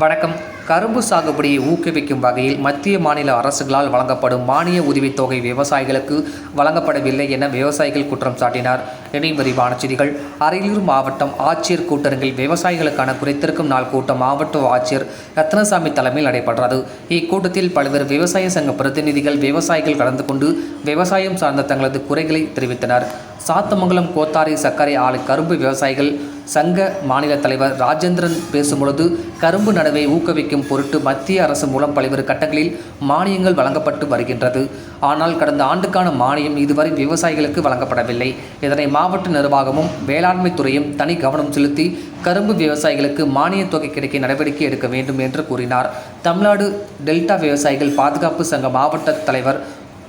வணக்கம். கரும்பு சாகுபடியை ஊக்குவிக்கும் வகையில் மத்திய மாநில அரசுகளால் வழங்கப்படும் மானிய உதவித்தொகை விவசாயிகளுக்கு வழங்கப்படவில்லை என விவசாயிகள் குற்றம் சாட்டினார். இணை விரிவான செய்திகள் அரியலூர் மாவட்டம் ஆட்சியர் கூட்டரங்கில் விவசாயிகளுக்கான குறைத்திருக்கும் நாள் கூட்டம் மாவட்ட ஆட்சியர் ரத்னசாமி தலைமையில் நடைபெற்றது. இக்கூட்டத்தில் பல்வேறு விவசாய சங்க பிரதிநிதிகள் விவசாயிகள் கலந்து கொண்டு விவசாயம் சார்ந்த தங்களது குறைகளை தெரிவித்தனர். சாத்தமங்கலம் கோத்தாரி சர்க்கரை ஆலை கரும்பு விவசாயிகள் சங்க மாநில தலைவர் ராஜேந்திரன் பேசும்பொழுது கரும்பு நடவை ஊக்குவிக்கும் பொருட்டு மத்திய அரசு மூலம் பல்வேறு கட்டங்களில் மானியங்கள் வழங்கப்பட்டு வருகின்றது. ஆனால் கடந்த ஆண்டுக்கான மானியம் இதுவரை விவசாயிகளுக்கு வழங்கப்படவில்லை. இதனை மாவட்ட நிர்வாகமும் வேளாண்மை துறையும் தனி கவனம் செலுத்தி கரும்பு விவசாயிகளுக்கு மானியத் தொகை கிடைக்க நடவடிக்கை எடுக்க வேண்டும் என்று கூறினார். தமிழ்நாடு டெல்டா விவசாயிகள் பாதுகாப்பு சங்க மாவட்ட தலைவர்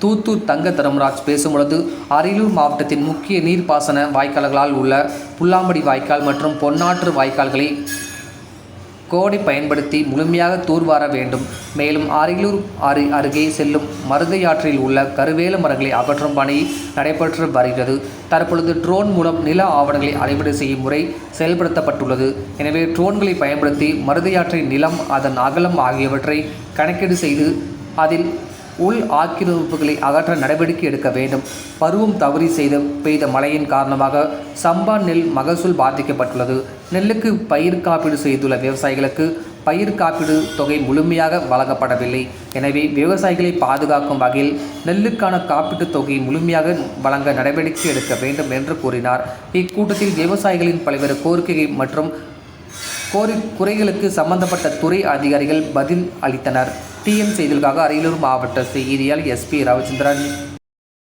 தூத்தூர் தங்க தர்மராஜ் பேசும்பொழுது அரியலூர் மாவட்டத்தின் முக்கிய நீர்ப்பாசன வாய்க்கால்களால் உள்ள புல்லாம்படி வாய்க்கால் மற்றும் பொன்னாற்று வாய்க்கால்களை கோடை பயன்படுத்தி முழுமையாக தூர்வார வேண்டும். மேலும் அரியலூர் அரு அருகே செல்லும் மருதையாற்றில் உள்ள கருவேல மரங்களை அகற்றும் பணி நடைபெற்று வருகிறது. தற்பொழுது ட்ரோன் மூலம் நில ஆவணங்களை அளவீடு செய்யும் முறை செயல்படுத்தப்பட்டுள்ளது. எனவே ட்ரோன்களை பயன்படுத்தி மருதையாற்றின் நிலம் அதன் அகலம் ஆகியவற்றை கணக்கீடு செய்து அதில் உள் ஆக்கிரமிப்புகளை அகற்ற நடவடிக்கை எடுக்க வேண்டும். பருவம் தவறி செய்த பெய்த மழையின் காரணமாக சம்பா நெல் மகசூல் பாதிக்கப்பட்டுள்ளது. நெல்லுக்கு பயிர் காப்பீடு செய்துள்ள விவசாயிகளுக்கு பயிர் காப்பீடு தொகை முழுமையாக வழங்கப்படவில்லை. எனவே விவசாயிகளை பாதுகாக்கும் வகையில் நெல்லுக்கான காப்பீட்டுத் தொகையை முழுமையாக வழங்க நடவடிக்கை எடுக்க வேண்டும் என்று கூறினார். இக்கூட்டத்தில் விவசாயிகளின் பல்வேறு கோரிக்கை மற்றும் கோரி குறைகளுக்கு சம்பந்தப்பட்ட துறை அதிகாரிகள் பதில் அளித்தனர். டிஎம் செய்திகளுக்காக அரியலூர் மாவட்ட செய்தியால் எஸ்பி ரவிச்சந்திரன்.